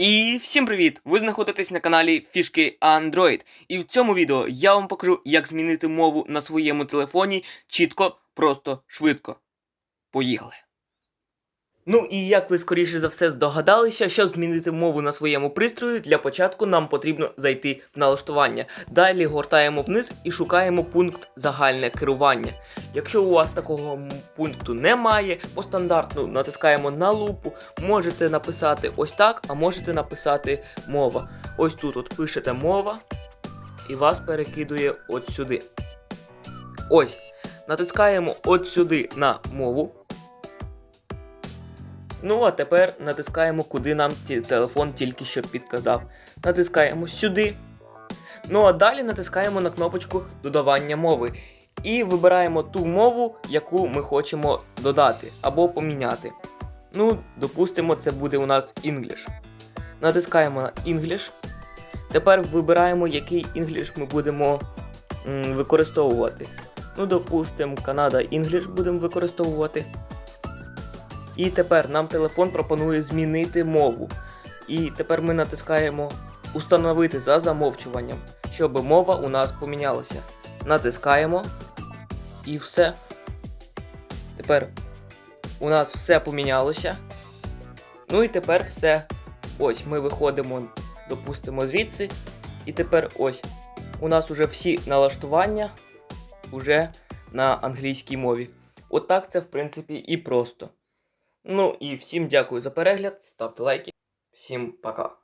І всім привіт! Ви знаходитесь на каналі Фішки Android. І в цьому відео я вам покажу, як змінити мову на своєму телефоні чітко, просто, швидко. Поїхали! Ну і як ви скоріше за все здогадалися, щоб змінити мову на своєму пристрої, для початку нам потрібно зайти в налаштування. Далі гортаємо вниз і шукаємо пункт загальне керування. Якщо у вас такого пункту немає, по стандартну натискаємо на лупу, можете написати ось так, а можете написати мова. Ось тут от пишете мова і вас перекидує от сюди. Ось. Натискаємо от сюди на мову. Ну, а тепер натискаємо, куди нам телефон тільки що підказав. Натискаємо сюди. Ну а далі натискаємо на кнопочку додавання мови. І вибираємо ту мову, яку ми хочемо додати або поміняти. Ну, допустимо, це буде у нас English. Натискаємо на English. Тепер вибираємо, який English ми будемо м, використовувати. Ну, допустимо, Canada English будемо використовувати. І тепер нам телефон пропонує змінити мову. І тепер ми натискаємо Установити за замовчуванням, щоб мова у нас помінялася. Натискаємо і все. Тепер у нас все помінялося. Ну і тепер все. Ось ми виходимо, допустимо, звідси. І тепер ось. У нас уже всі налаштування уже на англійській мові. Отак це, в принципі, і просто. Ну і всім дякую за перегляд, ставте лайки. Всім пока.